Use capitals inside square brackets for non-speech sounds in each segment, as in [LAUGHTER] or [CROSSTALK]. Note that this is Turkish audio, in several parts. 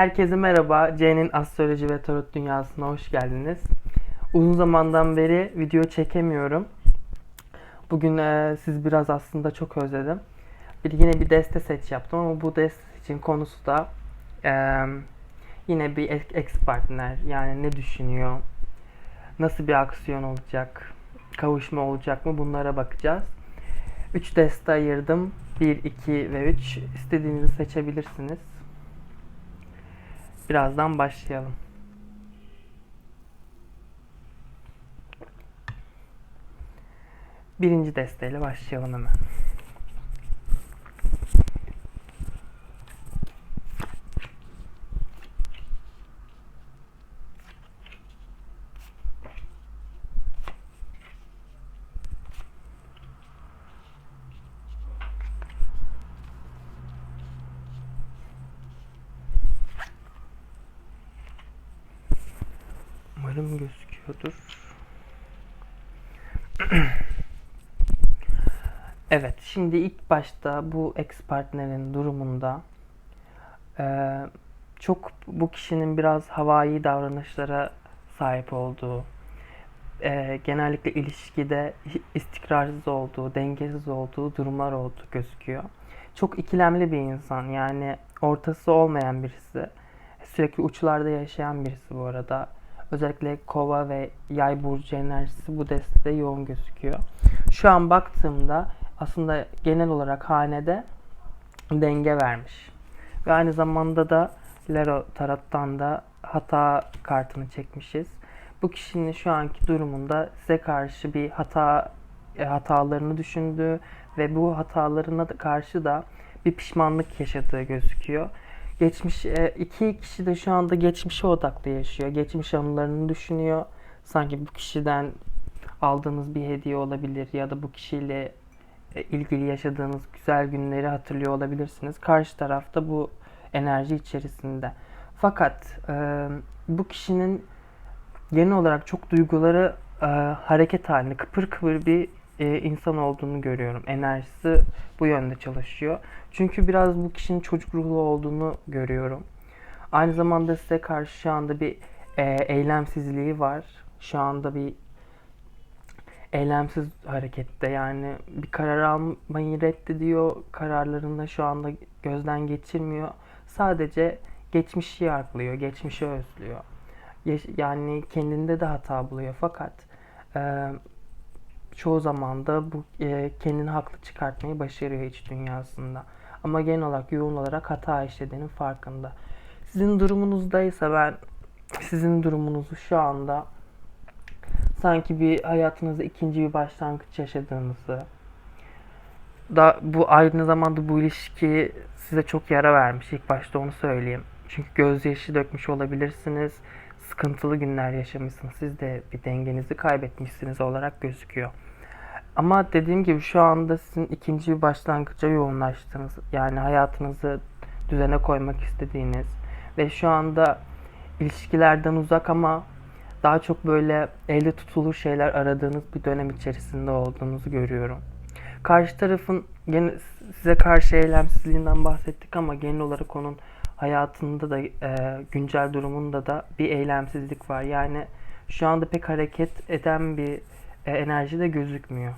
Herkese merhaba. C'nin Astroloji ve Tarot Dünyası'na hoş geldiniz. Uzun zamandan beri video çekemiyorum. Bugün e, siz biraz aslında çok özledim. Bir, yine bir deste seç yaptım ama bu deste için konusu da e, yine bir ex partner. Yani ne düşünüyor? Nasıl bir aksiyon olacak? Kavuşma olacak mı? Bunlara bakacağız. 3 deste ayırdım. 1, 2 ve 3. İstediğinizi seçebilirsiniz. Birazdan başlayalım. Birinci desteyle başlayalım hemen. Umarım gözüküyordur. [CLEARS THROAT] evet, şimdi ilk başta bu ex partnerin durumunda eee, çok bu kişinin biraz havai davranışlara sahip olduğu, eee, genellikle ilişkide istikrarsız olduğu, dengesiz olduğu durumlar olduğu gözüküyor. Çok ikilemli bir insan, yani ortası olmayan birisi. Sürekli uçlarda yaşayan birisi bu arada. Özellikle kova ve yay burcu enerjisi bu destede yoğun gözüküyor. Şu an baktığımda aslında genel olarak hanede denge vermiş. Ve aynı zamanda da Lero tarottan da hata kartını çekmişiz. Bu kişinin şu anki durumunda size karşı bir hata e, hatalarını düşündüğü ve bu hatalarına karşı da bir pişmanlık yaşadığı gözüküyor. Geçmiş e, iki kişi de şu anda geçmişe odaklı yaşıyor. Geçmiş anılarını düşünüyor. Sanki bu kişiden aldığınız bir hediye olabilir ya da bu kişiyle e, ilgili yaşadığınız güzel günleri hatırlıyor olabilirsiniz. Karşı tarafta bu enerji içerisinde. Fakat e, bu kişinin genel olarak çok duyguları e, hareket halinde kıpır kıpır bir e, insan olduğunu görüyorum. Enerjisi bu yönde çalışıyor. Çünkü biraz bu kişinin çocuk ruhlu olduğunu görüyorum. Aynı zamanda size karşı şu anda bir e, eylemsizliği var. Şu anda bir eylemsiz harekette yani bir karar almayı reddediyor. Kararlarını şu anda gözden geçirmiyor. Sadece geçmişi yargılıyor, geçmişi özlüyor. Yani kendinde de hata buluyor fakat e, çoğu zaman da bu e, kendini haklı çıkartmayı başarıyor iç dünyasında. Ama genel olarak yoğun olarak hata işlediğinin farkında. Sizin durumunuzdaysa ben sizin durumunuzu şu anda sanki bir hayatınızda ikinci bir başlangıç yaşadığınızı da bu aynı zamanda bu ilişki size çok yara vermiş. İlk başta onu söyleyeyim. Çünkü gözyaşı dökmüş olabilirsiniz. Sıkıntılı günler yaşamışsınız. Siz de bir dengenizi kaybetmişsiniz olarak gözüküyor. Ama dediğim gibi şu anda sizin ikinci bir başlangıca yoğunlaştığınız, yani hayatınızı düzene koymak istediğiniz ve şu anda ilişkilerden uzak ama daha çok böyle elde tutulur şeyler aradığınız bir dönem içerisinde olduğunuzu görüyorum. Karşı tarafın gene size karşı eylemsizliğinden bahsettik ama genel olarak onun hayatında da e, güncel durumunda da bir eylemsizlik var. Yani şu anda pek hareket eden bir enerji de gözükmüyor.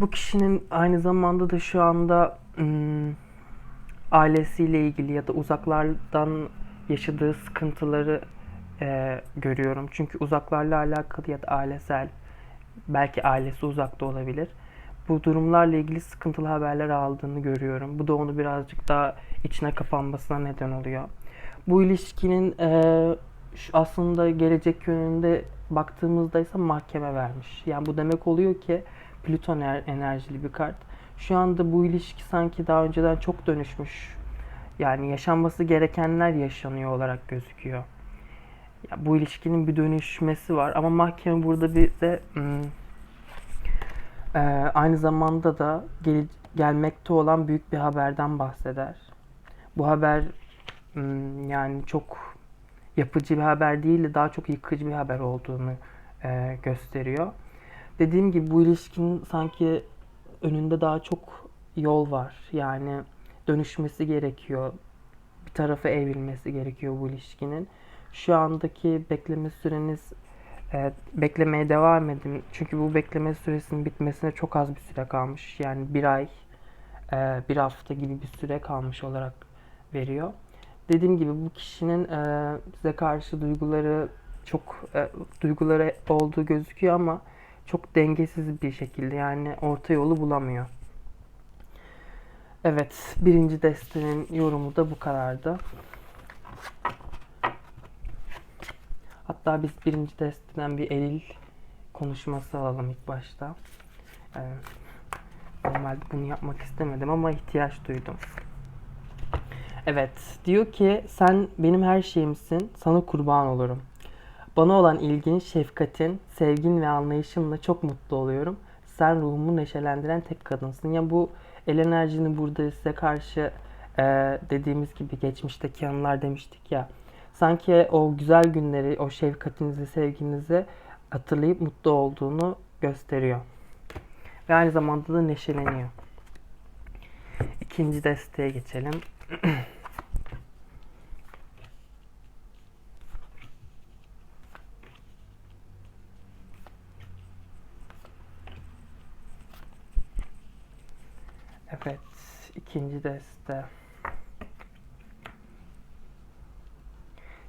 Bu kişinin aynı zamanda da şu anda ailesiyle ilgili ya da uzaklardan yaşadığı sıkıntıları e, görüyorum. Çünkü uzaklarla alakalı ya da ailesel belki ailesi uzakta olabilir. Bu durumlarla ilgili sıkıntılı haberler aldığını görüyorum. Bu da onu birazcık daha içine kapanmasına neden oluyor. Bu ilişkinin e, aslında gelecek yönünde baktığımızda ise mahkeme vermiş. Yani bu demek oluyor ki Plüton enerjili bir kart. Şu anda bu ilişki sanki daha önceden çok dönüşmüş. Yani yaşanması gerekenler yaşanıyor olarak gözüküyor. Ya bu ilişkinin bir dönüşmesi var ama mahkeme burada bir de hmm, e, aynı zamanda da gel, gelmekte olan büyük bir haberden bahseder. Bu haber hmm, yani çok yapıcı bir haber değil de daha çok yıkıcı bir haber olduğunu e, gösteriyor. Dediğim gibi bu ilişkinin sanki önünde daha çok yol var. Yani dönüşmesi gerekiyor. Bir tarafa evrilmesi gerekiyor bu ilişkinin. Şu andaki bekleme süreniz e, beklemeye devam edin. Çünkü bu bekleme süresinin bitmesine çok az bir süre kalmış. Yani bir ay, e, bir hafta gibi bir süre kalmış olarak veriyor. Dediğim gibi bu kişinin e, size karşı duyguları çok e, duyguları olduğu gözüküyor ama çok dengesiz bir şekilde yani orta yolu bulamıyor. Evet, birinci destenin yorumu da bu kadardı. Hatta biz birinci desteden bir eril konuşması alalım ilk başta. Ee, normalde bunu yapmak istemedim ama ihtiyaç duydum. Evet, diyor ki sen benim her şeyimsin, sana kurban olurum. Bana olan ilgin, şefkatin, sevgin ve anlayışınla çok mutlu oluyorum. Sen ruhumu neşelendiren tek kadınsın. Ya bu el enerjini burada size karşı e, dediğimiz gibi geçmişteki anılar demiştik ya. Sanki o güzel günleri, o şefkatinizi, sevginizi hatırlayıp mutlu olduğunu gösteriyor. Ve aynı zamanda da neşeleniyor. İkinci desteğe geçelim. [CLEARS THROAT] Evet, ikinci deste.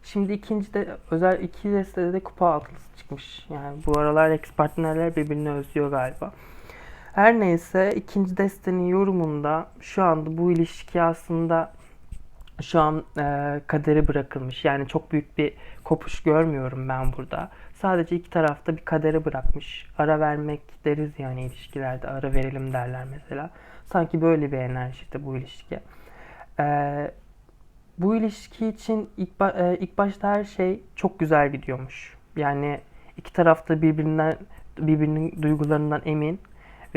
Şimdi ikinci de özel iki destede de kupa altılısı çıkmış. Yani bu aralar ex partnerler birbirini özlüyor galiba. Her neyse ikinci destenin yorumunda şu anda bu ilişki aslında şu an e, kaderi bırakılmış. Yani çok büyük bir kopuş görmüyorum ben burada. Sadece iki tarafta bir kadere bırakmış. Ara vermek deriz yani ilişkilerde. Ara verelim derler mesela. Sanki böyle bir enerjide bu ilişki. E, bu ilişki için ilk, ba- e, ilk başta her şey çok güzel gidiyormuş. Yani iki tarafta birbirinden birbirinin duygularından emin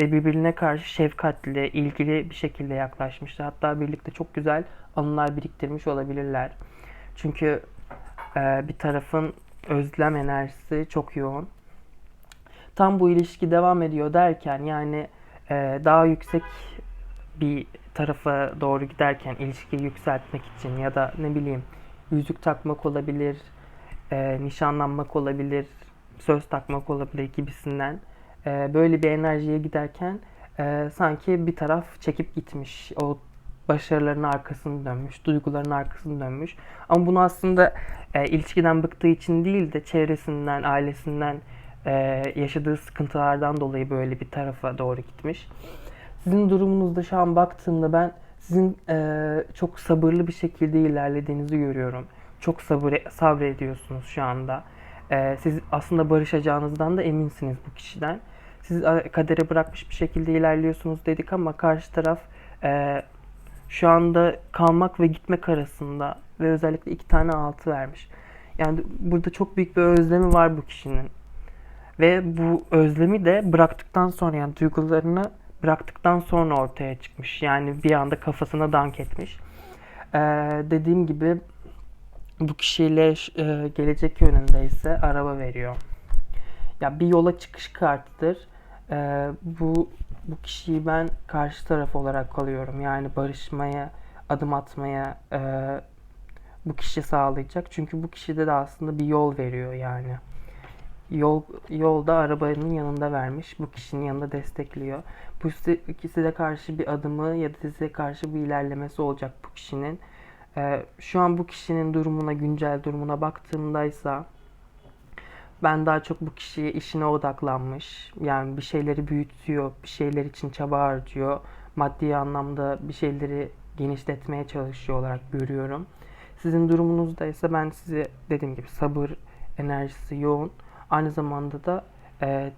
ve birbirine karşı şefkatli, ilgili bir şekilde yaklaşmışlar. Hatta birlikte çok güzel anılar biriktirmiş olabilirler. Çünkü e, bir tarafın özlem enerjisi çok yoğun. Tam bu ilişki devam ediyor derken yani e, daha yüksek bir tarafa doğru giderken ilişkiyi yükseltmek için ya da ne bileyim yüzük takmak olabilir, e, nişanlanmak olabilir, söz takmak olabilir gibisinden e, böyle bir enerjiye giderken e, sanki bir taraf çekip gitmiş. O başarılarının arkasını dönmüş, duyguların arkasını dönmüş. Ama bunu aslında e, ilişkiden bıktığı için değil de çevresinden, ailesinden e, yaşadığı sıkıntılardan dolayı böyle bir tarafa doğru gitmiş. Sizin durumunuzda şu an baktığımda ben sizin e, çok sabırlı bir şekilde ilerlediğinizi görüyorum. Çok sabır sabrediyorsunuz şu anda. E, siz aslında barışacağınızdan da eminsiniz bu kişiden. Siz kadere bırakmış bir şekilde ilerliyorsunuz dedik ama karşı taraf e, şu anda kalmak ve gitmek arasında ve özellikle iki tane altı vermiş. Yani burada çok büyük bir özlemi var bu kişinin. Ve bu özlemi de bıraktıktan sonra yani duygularını bıraktıktan sonra ortaya çıkmış. Yani bir anda kafasına dank etmiş. Ee, dediğim gibi bu kişiyle e, gelecek yönünde ise araba veriyor. Ya bir yola çıkış kartıdır. Ee, bu bu kişiyi ben karşı taraf olarak alıyorum. Yani barışmaya, adım atmaya e, bu kişi sağlayacak. Çünkü bu kişide de aslında bir yol veriyor yani. Yol yolda arabanın yanında vermiş. Bu kişinin yanında destekliyor. Bu size, karşı bir adımı ya da size karşı bir ilerlemesi olacak bu kişinin. Ee, şu an bu kişinin durumuna, güncel durumuna baktığımdaysa ben daha çok bu kişiye işine odaklanmış. Yani bir şeyleri büyütüyor, bir şeyler için çaba harcıyor. Maddi anlamda bir şeyleri genişletmeye çalışıyor olarak görüyorum. Sizin durumunuzda ise ben size dediğim gibi sabır enerjisi yoğun. Aynı zamanda da e,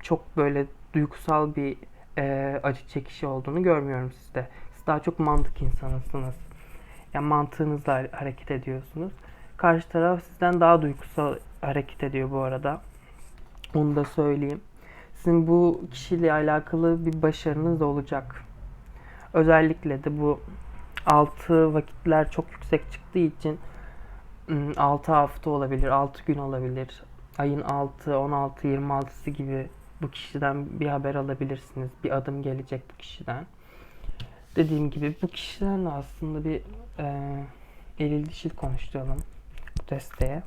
çok böyle duygusal bir e, acı çekişi olduğunu görmüyorum sizde. Siz daha çok mantık insanısınız. Yani mantığınızla hareket ediyorsunuz. Karşı taraf sizden daha duygusal hareket ediyor bu arada. Onu da söyleyeyim. Sizin bu kişiyle alakalı bir başarınız olacak. Özellikle de bu 6 vakitler çok yüksek çıktığı için 6 hafta olabilir, 6 gün olabilir. Ayın 6, 16, 26'sı gibi bu kişiden bir haber alabilirsiniz. Bir adım gelecek bu kişiden. Dediğim gibi bu kişilerle aslında bir e, eril dişil konuşturalım desteğe.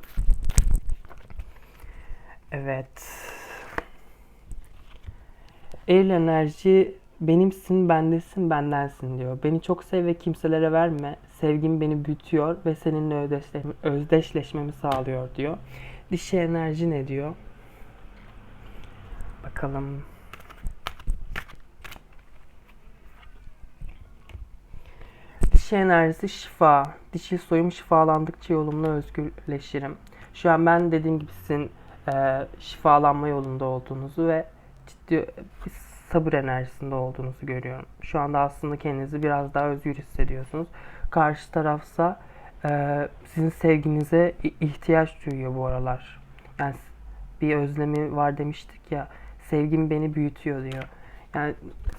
Evet. Eril enerji benimsin, bendesin, bendensin diyor. Beni çok sev ve kimselere verme. Sevgin beni büyütüyor ve seninle özdeşleşme, özdeşleşmemi sağlıyor diyor. Dişi enerji ne diyor? Bakalım. Dişi enerjisi şifa. Dişi soyum şifalandıkça yolumla özgürleşirim. Şu an ben dediğim gibi sizin e, şifalanma yolunda olduğunuzu ve ciddi bir sabır enerjisinde olduğunuzu görüyorum. Şu anda aslında kendinizi biraz daha özgür hissediyorsunuz. Karşı tarafsa e, sizin sevginize ihtiyaç duyuyor bu aralar. Yani bir özlemi var demiştik ya. Sevgim beni büyütüyor diyor. Yani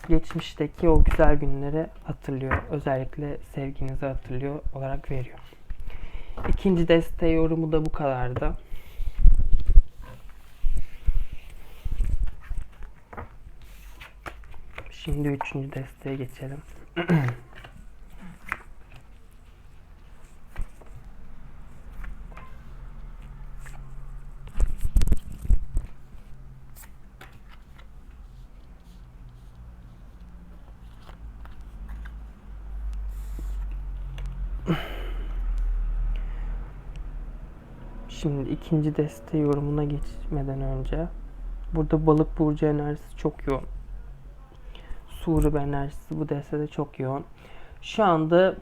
geçmişteki o güzel günleri hatırlıyor. Özellikle sevginizi hatırlıyor olarak veriyor. İkinci desteği yorumu da bu kadardı. Şimdi üçüncü desteğe geçelim. Şimdi ikinci deste yorumuna geçmeden önce burada balık burcu enerjisi çok yoğun. Su grubu enerjisi bu destede çok yoğun. Şu anda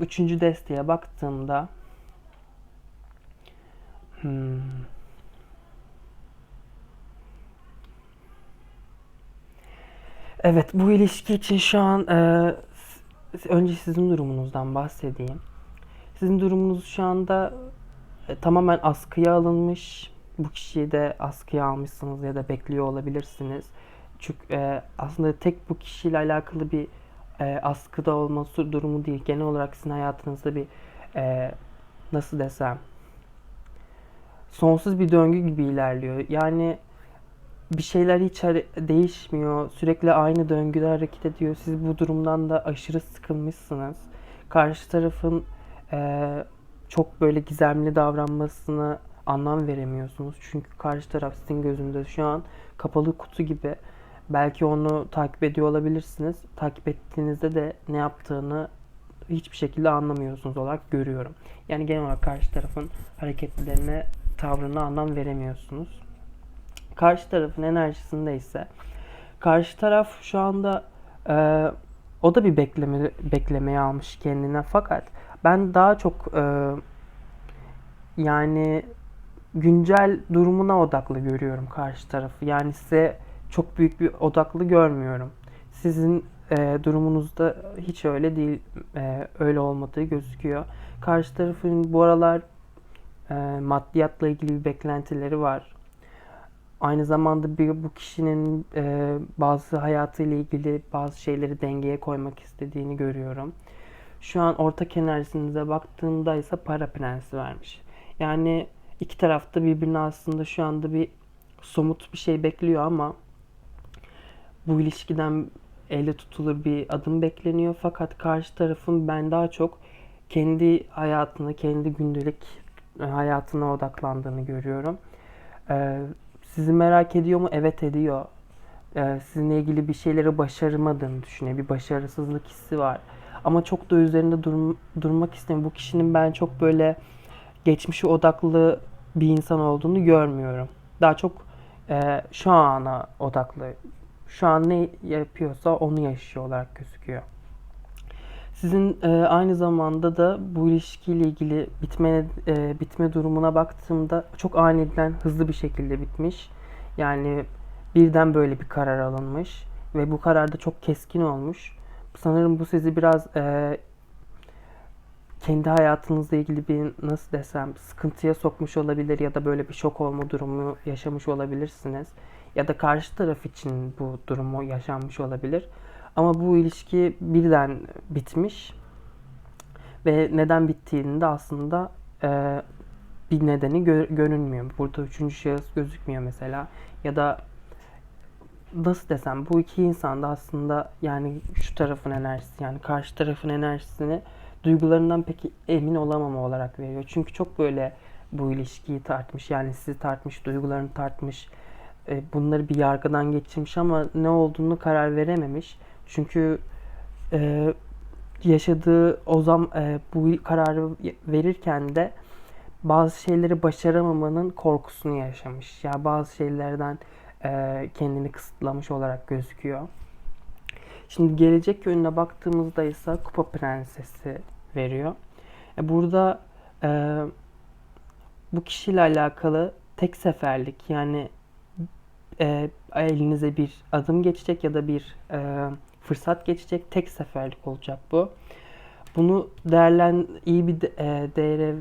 üçüncü desteğe baktığımda hmm, Evet bu ilişki için şu an e, önce sizin durumunuzdan bahsedeyim. Sizin durumunuz şu anda e, tamamen askıya alınmış. Bu kişiyi de askıya almışsınız ya da bekliyor olabilirsiniz. Çünkü e, aslında tek bu kişiyle alakalı bir e, askıda olması durumu değil. Genel olarak sizin hayatınızda bir e, nasıl desem sonsuz bir döngü gibi ilerliyor. Yani bir şeyler hiç değişmiyor. Sürekli aynı döngüde hareket ediyor. Siz bu durumdan da aşırı sıkılmışsınız. Karşı tarafın eee, çok böyle gizemli davranmasına anlam veremiyorsunuz. Çünkü karşı taraf sizin gözünde şu an kapalı kutu gibi. Belki onu takip ediyor olabilirsiniz. Takip ettiğinizde de ne yaptığını hiçbir şekilde anlamıyorsunuz olarak görüyorum. Yani genel olarak karşı tarafın hareketlerine, tavrına anlam veremiyorsunuz karşı tarafın enerjisinde ise karşı taraf şu anda e, o da bir bekleme beklemeye almış kendine fakat ben daha çok e, yani güncel durumuna odaklı görüyorum karşı tarafı. Yani size çok büyük bir odaklı görmüyorum. Sizin e, durumunuzda hiç öyle değil, e, öyle olmadığı gözüküyor. Karşı tarafın bu aralar e, maddiyatla ilgili bir beklentileri var. Aynı zamanda bir, bu kişinin e, bazı hayatıyla ilgili bazı şeyleri dengeye koymak istediğini görüyorum. Şu an ortak enerjinize baktığımda ise para prensi vermiş. Yani iki tarafta birbirine aslında şu anda bir somut bir şey bekliyor ama bu ilişkiden elle tutulur bir adım bekleniyor. Fakat karşı tarafın ben daha çok kendi hayatına, kendi gündelik e, hayatına odaklandığını görüyorum. Ee, sizi merak ediyor mu? Evet ediyor. Ee, sizinle ilgili bir şeyleri başaramadığını düşünüyor. Bir başarısızlık hissi var. Ama çok da üzerinde durum- durmak istemiyor. Bu kişinin ben çok böyle geçmişe odaklı bir insan olduğunu görmüyorum. Daha çok e, şu ana odaklı. Şu an ne yapıyorsa onu yaşıyor olarak gözüküyor. Sizin e, aynı zamanda da bu ilişkiyle ilgili bitme e, bitme durumuna baktığımda çok aniden hızlı bir şekilde bitmiş. Yani birden böyle bir karar alınmış ve bu karar da çok keskin olmuş. Sanırım bu sizi biraz e, kendi hayatınızla ilgili bir nasıl desem sıkıntıya sokmuş olabilir ya da böyle bir şok olma durumu yaşamış olabilirsiniz. Ya da karşı taraf için bu durumu yaşanmış olabilir. Ama bu ilişki birden bitmiş ve neden bittiğini de aslında e, bir nedeni gö- görünmüyor. Burada üçüncü şahıs gözükmüyor mesela. Ya da nasıl desem bu iki insan da aslında yani şu tarafın enerjisi yani karşı tarafın enerjisini duygularından peki emin olamama olarak veriyor. Çünkü çok böyle bu ilişkiyi tartmış yani sizi tartmış, duygularını tartmış, e, bunları bir yargıdan geçirmiş ama ne olduğunu karar verememiş. Çünkü e, yaşadığı o zam e, bu kararı verirken de bazı şeyleri başaramamanın korkusunu yaşamış. Ya bazı şeylerden e, kendini kısıtlamış olarak gözüküyor. Şimdi gelecek yönüne baktığımızda ise Kupa Prensesi veriyor. E, burada e, bu kişiyle alakalı tek seferlik yani e, elinize bir adım geçecek ya da bir e, fırsat geçecek tek seferlik olacak bu. Bunu değerlen iyi bir e, değere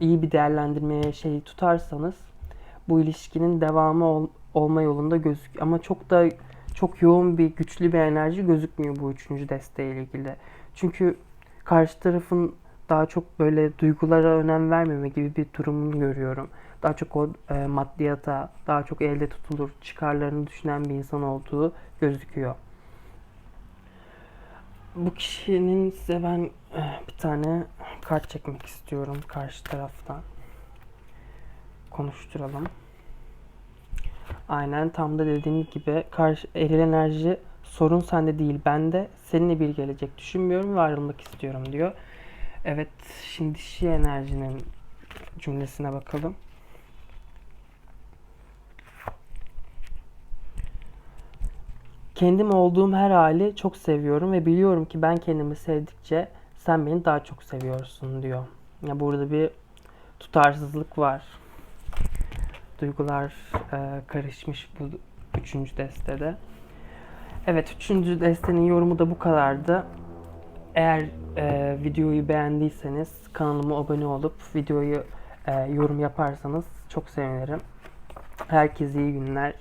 iyi bir değerlendirmeye şey tutarsanız bu ilişkinin devamı ol- olma yolunda gözük ama çok da çok yoğun bir güçlü bir enerji gözükmüyor bu üçüncü desteğiyle ilgili. Çünkü karşı tarafın daha çok böyle duygulara önem vermeme gibi bir durumunu görüyorum. Daha çok o e, maddiyata, daha çok elde tutulur çıkarlarını düşünen bir insan olduğu gözüküyor. Bu kişinin size ben eh, bir tane kart çekmek istiyorum karşı taraftan. Konuşturalım. Aynen tam da dediğim gibi karşı eril enerji sorun sende değil bende. Seninle bir gelecek düşünmüyorum ve ayrılmak istiyorum diyor. Evet şimdi dişi enerjinin cümlesine bakalım. Kendim olduğum her hali çok seviyorum ve biliyorum ki ben kendimi sevdikçe sen beni daha çok seviyorsun diyor. Ya burada bir tutarsızlık var. Duygular e, karışmış bu üçüncü destede. Evet üçüncü destenin yorumu da bu kadardı. Eğer e, videoyu beğendiyseniz kanalıma abone olup videoyu e, yorum yaparsanız çok sevinirim. Herkese iyi günler.